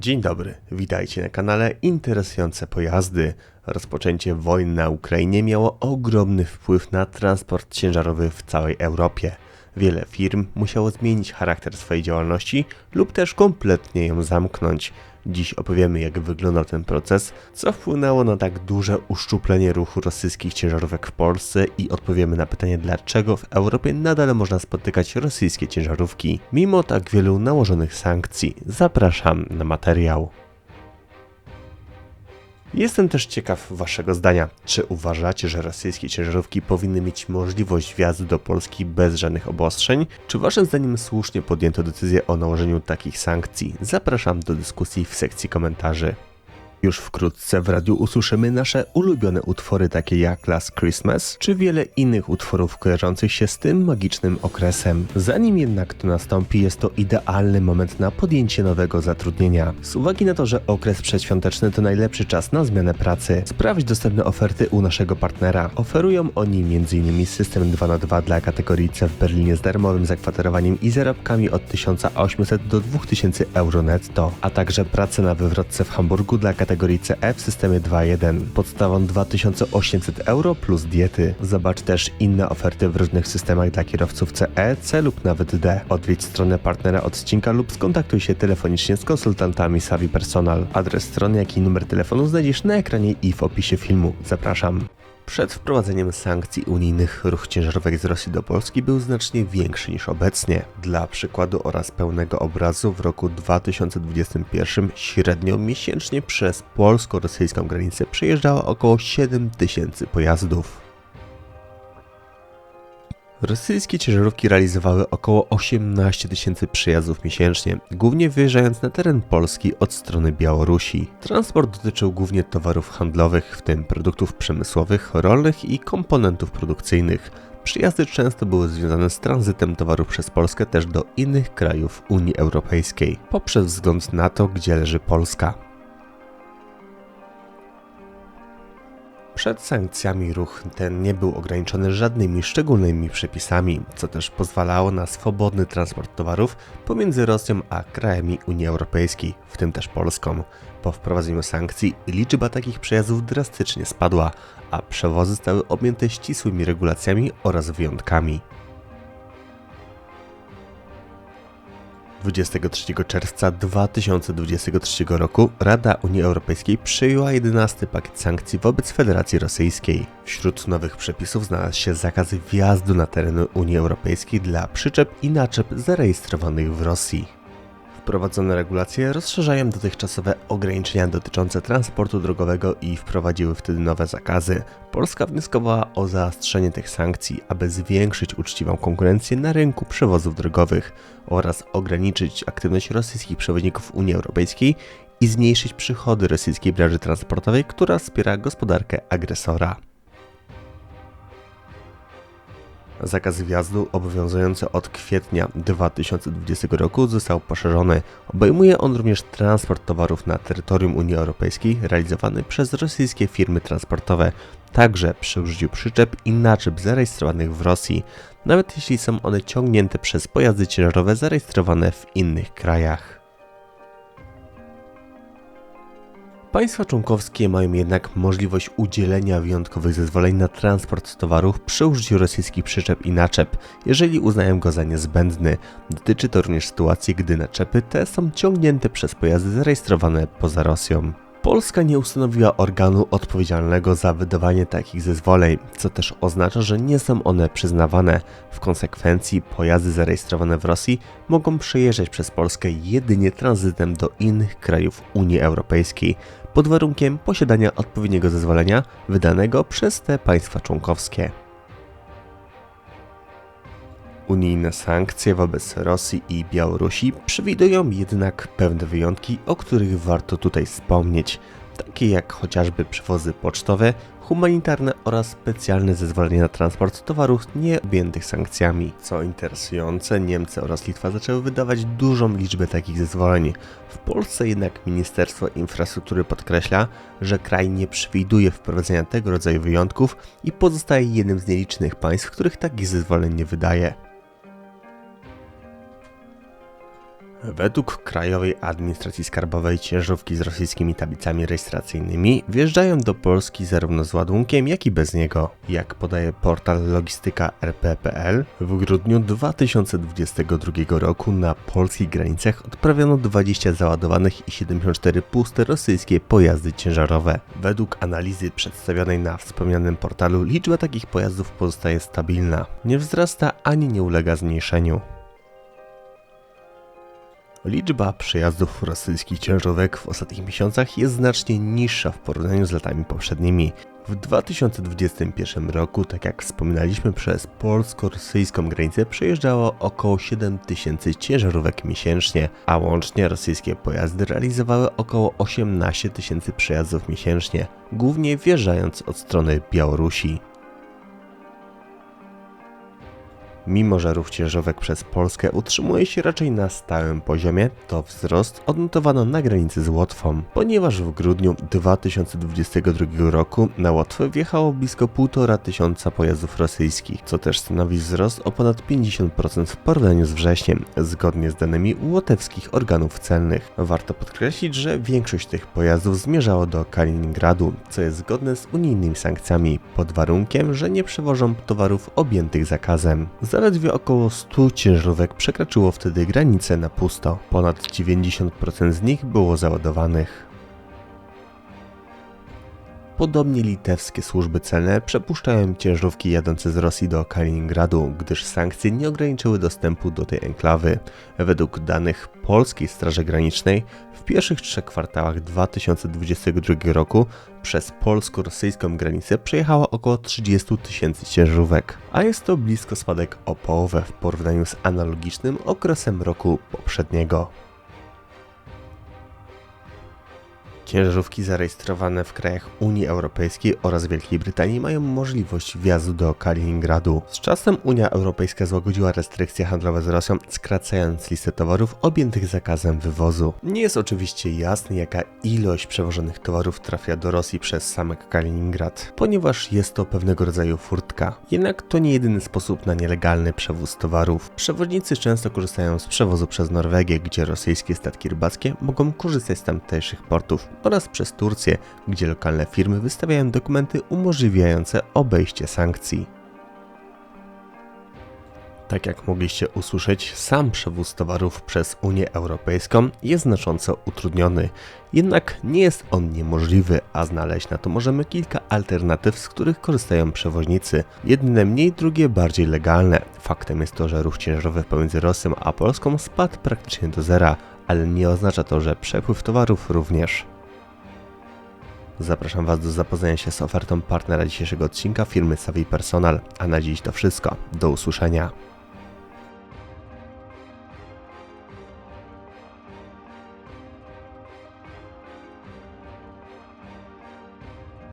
Dzień dobry, witajcie na kanale Interesujące Pojazdy. Rozpoczęcie wojny na Ukrainie miało ogromny wpływ na transport ciężarowy w całej Europie. Wiele firm musiało zmienić charakter swojej działalności lub też kompletnie ją zamknąć. Dziś opowiemy, jak wyglądał ten proces, co wpłynęło na tak duże uszczuplenie ruchu rosyjskich ciężarówek w Polsce i odpowiemy na pytanie, dlaczego w Europie nadal można spotykać rosyjskie ciężarówki, mimo tak wielu nałożonych sankcji. Zapraszam na materiał. Jestem też ciekaw Waszego zdania. Czy uważacie, że rosyjskie ciężarówki powinny mieć możliwość wjazdu do Polski bez żadnych obostrzeń? Czy Waszym zdaniem słusznie podjęto decyzję o nałożeniu takich sankcji? Zapraszam do dyskusji w sekcji komentarzy. Już wkrótce w radiu usłyszymy nasze ulubione utwory takie jak Last Christmas, czy wiele innych utworów kojarzących się z tym magicznym okresem. Zanim jednak to nastąpi, jest to idealny moment na podjęcie nowego zatrudnienia. Z uwagi na to, że okres przedświąteczny to najlepszy czas na zmianę pracy, sprawdź dostępne oferty u naszego partnera. Oferują oni m.in. system 2 na 2 dla kategorii C w Berlinie z darmowym zakwaterowaniem i zarobkami od 1800 do 2000 euro netto, a także pracę na wywrotce w Hamburgu dla kategorii kategorii CE w systemie 2.1. Podstawą 2800 euro plus diety. Zobacz też inne oferty w różnych systemach dla kierowców CE, C lub nawet D. Odwiedź stronę partnera odcinka lub skontaktuj się telefonicznie z konsultantami Savi Personal. Adres strony, jak i numer telefonu znajdziesz na ekranie i w opisie filmu. Zapraszam. Przed wprowadzeniem sankcji unijnych ruch ciężarówek z Rosji do Polski był znacznie większy niż obecnie. Dla przykładu oraz pełnego obrazu w roku 2021 średnio miesięcznie przez polsko-rosyjską granicę przejeżdżało około 7 tysięcy pojazdów. Rosyjskie ciężarówki realizowały około 18 tysięcy przejazdów miesięcznie, głównie wyjeżdżając na teren Polski od strony Białorusi. Transport dotyczył głównie towarów handlowych, w tym produktów przemysłowych, rolnych i komponentów produkcyjnych. Przyjazdy często były związane z tranzytem towarów przez Polskę też do innych krajów Unii Europejskiej, poprzez wzgląd na to, gdzie leży Polska. Przed sankcjami ruch ten nie był ograniczony żadnymi szczególnymi przepisami, co też pozwalało na swobodny transport towarów pomiędzy Rosją a krajami Unii Europejskiej, w tym też Polską. Po wprowadzeniu sankcji liczba takich przejazdów drastycznie spadła, a przewozy zostały objęte ścisłymi regulacjami oraz wyjątkami. 23 czerwca 2023 roku Rada Unii Europejskiej przyjęła 11 pakiet sankcji wobec Federacji Rosyjskiej. Wśród nowych przepisów znalazł się zakaz wjazdu na teren Unii Europejskiej dla przyczep i naczep zarejestrowanych w Rosji. Wprowadzone regulacje rozszerzają dotychczasowe ograniczenia dotyczące transportu drogowego i wprowadziły wtedy nowe zakazy. Polska wnioskowała o zaostrzenie tych sankcji, aby zwiększyć uczciwą konkurencję na rynku przewozów drogowych oraz ograniczyć aktywność rosyjskich przewoźników Unii Europejskiej i zmniejszyć przychody rosyjskiej branży transportowej, która wspiera gospodarkę agresora. Zakaz wjazdu obowiązujący od kwietnia 2020 roku został poszerzony. Obejmuje on również transport towarów na terytorium Unii Europejskiej realizowany przez rosyjskie firmy transportowe, także przy użyciu przyczep i naczep zarejestrowanych w Rosji, nawet jeśli są one ciągnięte przez pojazdy ciężarowe zarejestrowane w innych krajach. Państwa członkowskie mają jednak możliwość udzielenia wyjątkowych zezwoleń na transport towarów przy użyciu rosyjskich przyczep i naczep, jeżeli uznają go za niezbędny. Dotyczy to również sytuacji, gdy naczepy te są ciągnięte przez pojazdy zarejestrowane poza Rosją. Polska nie ustanowiła organu odpowiedzialnego za wydawanie takich zezwoleń, co też oznacza, że nie są one przyznawane. W konsekwencji pojazdy zarejestrowane w Rosji mogą przejeżdżać przez Polskę jedynie tranzytem do innych krajów Unii Europejskiej, pod warunkiem posiadania odpowiedniego zezwolenia wydanego przez te państwa członkowskie. Unijne sankcje wobec Rosji i Białorusi przewidują jednak pewne wyjątki, o których warto tutaj wspomnieć, takie jak chociażby przewozy pocztowe, humanitarne oraz specjalne zezwolenie na transport towarów nie objętych sankcjami. Co interesujące, Niemcy oraz Litwa zaczęły wydawać dużą liczbę takich zezwoleń. W Polsce jednak Ministerstwo Infrastruktury podkreśla, że kraj nie przewiduje wprowadzenia tego rodzaju wyjątków i pozostaje jednym z nielicznych państw, których takich zezwoleń nie wydaje. Według Krajowej Administracji Skarbowej ciężarówki z rosyjskimi tablicami rejestracyjnymi wjeżdżają do Polski zarówno z ładunkiem, jak i bez niego. Jak podaje portal logistyka rp.pl, w grudniu 2022 roku na polskich granicach odprawiono 20 załadowanych i 74 puste rosyjskie pojazdy ciężarowe. Według analizy przedstawionej na wspomnianym portalu liczba takich pojazdów pozostaje stabilna, nie wzrasta ani nie ulega zmniejszeniu. Liczba przejazdów rosyjskich ciężarówek w ostatnich miesiącach jest znacznie niższa w porównaniu z latami poprzednimi. W 2021 roku, tak jak wspominaliśmy, przez polsko-rosyjską granicę przejeżdżało około 7 tysięcy ciężarówek miesięcznie, a łącznie rosyjskie pojazdy realizowały około 18 tysięcy przejazdów miesięcznie, głównie wjeżdżając od strony Białorusi. Mimo że ruch ciężarówek przez Polskę utrzymuje się raczej na stałym poziomie, to wzrost odnotowano na granicy z Łotwą, ponieważ w grudniu 2022 roku na Łotwę wjechało blisko 1,5 tysiąca pojazdów rosyjskich, co też stanowi wzrost o ponad 50% w porównaniu z wrześniem, zgodnie z danymi łotewskich organów celnych. Warto podkreślić, że większość tych pojazdów zmierzało do Kaliningradu, co jest zgodne z unijnymi sankcjami, pod warunkiem, że nie przewożą towarów objętych zakazem. Zaledwie około 100 ciężarówek przekroczyło wtedy granicę na pusto. Ponad 90% z nich było załadowanych. Podobnie litewskie służby celne przepuszczają ciężarówki jadące z Rosji do Kaliningradu, gdyż sankcje nie ograniczyły dostępu do tej enklawy. Według danych Polskiej Straży Granicznej w pierwszych trzech kwartałach 2022 roku przez polsko-rosyjską granicę przejechało około 30 tysięcy ciężarówek, a jest to blisko spadek o połowę w porównaniu z analogicznym okresem roku poprzedniego. Ciężarówki zarejestrowane w krajach Unii Europejskiej oraz Wielkiej Brytanii mają możliwość wjazdu do Kaliningradu. Z czasem Unia Europejska złagodziła restrykcje handlowe z Rosją, skracając listę towarów objętych zakazem wywozu. Nie jest oczywiście jasne, jaka ilość przewożonych towarów trafia do Rosji przez samek Kaliningrad, ponieważ jest to pewnego rodzaju furtka. Jednak to nie jedyny sposób na nielegalny przewóz towarów. Przewoźnicy często korzystają z przewozu przez Norwegię, gdzie rosyjskie statki rybackie mogą korzystać z tamtejszych portów oraz przez Turcję, gdzie lokalne firmy wystawiają dokumenty umożliwiające obejście sankcji. Tak jak mogliście usłyszeć, sam przewóz towarów przez Unię Europejską jest znacząco utrudniony. Jednak nie jest on niemożliwy, a znaleźć na to możemy kilka alternatyw, z których korzystają przewoźnicy. Jedne mniej, drugie bardziej legalne. Faktem jest to, że ruch ciężarowy pomiędzy Rosją a Polską spadł praktycznie do zera, ale nie oznacza to, że przepływ towarów również. Zapraszam Was do zapoznania się z ofertą partnera dzisiejszego odcinka firmy Savi Personal, a na dziś to wszystko. Do usłyszenia.